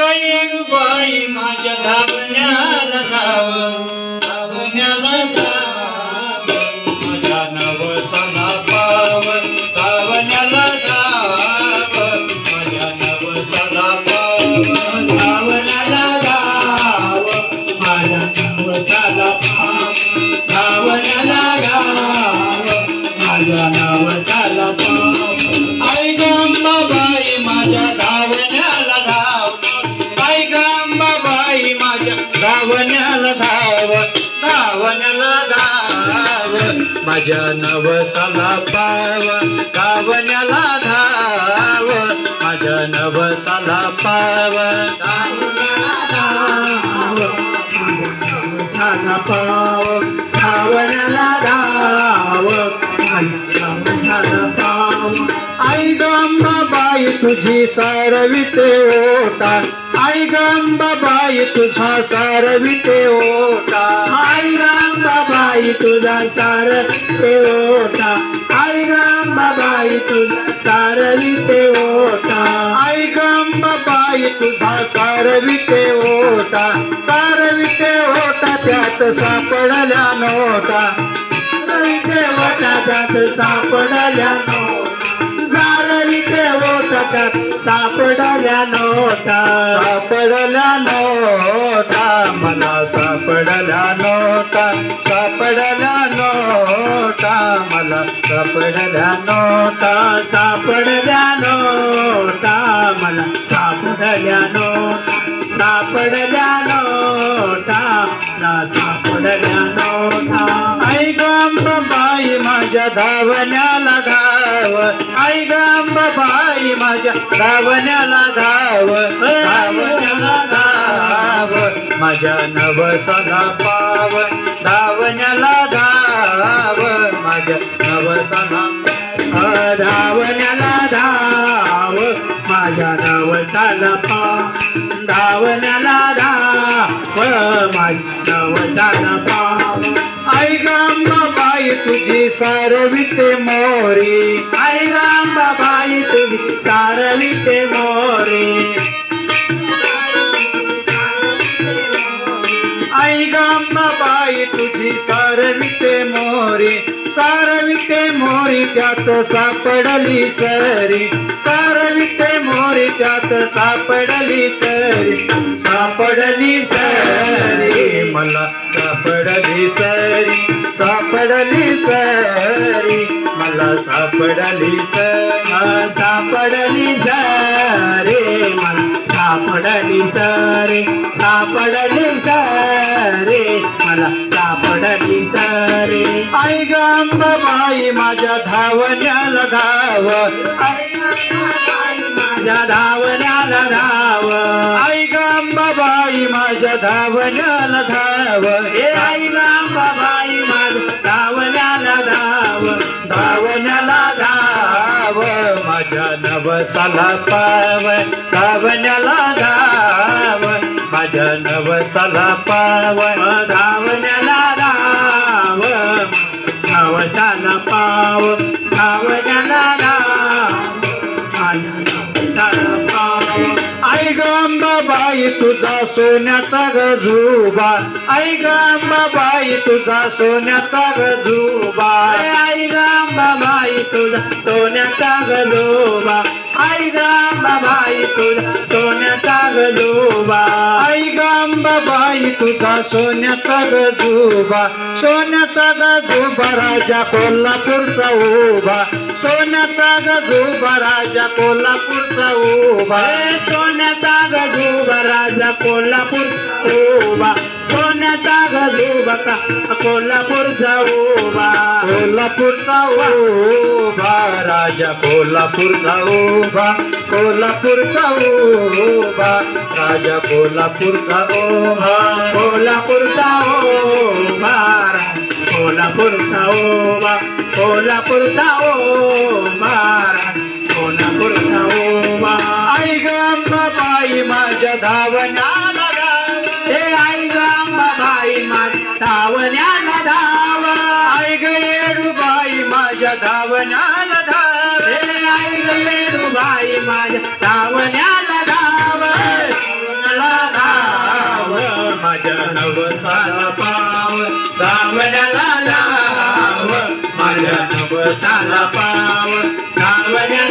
गई बाई माझ्या धावण्याला धावण्याला धाव धावण्याला धाव. माझ्या नवसाला पाव. धावण्याला धाव. माझ्या नवसाला पाव. धावण्याला पाव. धावण्याला आई गंबाबाई तुझी सारविते होता. आई गंबाबाई तुझा सारविते होता. आई गंबाबाई तुझा सारविते होता. आई गंबाबाई तुझा सारविते होता. आई गंबाबाई तुझा सारविते होता. सारविते होता त्यात सापडला नव्हता. सारविते होता त्यात सापडल्या नव्हता. ओटात सापडल्या नोटा सापडल्या नोटा मला सापडल्या नोटा सापडल्या नोटा मला सापडल्या नोटा सापडल्या नोटा मला सापडल्या नोटा सापडल्या नोटा मला सापडल्या नोटा बाबा बाई माझ्या धावण्याला धाव. आई गंबाबाई माझ्या धावण्याला धाव. धावण्याला धाव. माझ्या नवसाला पाव. धावण्याला धाव. माझ्या नव सदा धावण्याला धाव. माझ्या नवसाला पाव धावण्याला धाव. माझ्या नवसाला पाव. आई बाबाई तुझी सारविते मोरी. आई बाबाई तुझी सारविते मोरी. आई गंबाबाई तुझी सारविते मोरी. सारविते मोरी त्यात सापडली सरी. सारविते मोरी त्यात सापडली सरी. सापडली सरी मला सापडली सापडली सारी मला सापडली सापडली सारे मला सापडली सरे सापडली सारे मला सापडली सारे. आई गंबाबाई माझ्या धावण्याला धाव. माझ्या धावण्याला धाव. आई गंबाबाई माझ्या धावण्याला धाव. हे आई गंबाबाई नवसाला पाव धावण्याला धाव. माझ्या नवसाला पाव धावण्याला धाव. नवसाला पाव धावण्याला धाव. नवसाला पाव. आई गंबाबाई तुझा सोन्याचा गजूबा. आई गंबाबाई तुझा सोन्याचा गजूबा. आई गंबाबाई तुझा सोन्याचा गजोबा. आई गंबाबाई तुझा सोन्याचा गजोबा. आई गंबाबाई तुझा सोन्याचा गजोबा. सोन्याचा गजोबा राजा कोल्हापूरचा उभा सोन्याचा गजोबा राजा कोल्हापूरचा उभा सोन्याचा गजोबा राजा कोल्हापूर उभा सोन्याचा गजोबा का कोल्हापूरचा उभा कोल्हापूरचा उभा राजा कोल्हापूरचा उभा कोल्हापूरचा उभा राजा कोल्हापूरचा उभा कोल्हापूरचा उभा कोल्हापूरचा उभा कोल्हापूरचा उभा कोल्हापूरचा उभा आई गंबाबाई माझ्या धावण्याला धावण्याला धाव. आई गयेडूबाई माझ्या धावण्याला धाव. आई गयेडूबाई माझ्या धावण्याला धाव. धाव माझ्या नवसाला पाव. धावण्याला धाव माझ्या नवसाला पाव. धावण्याला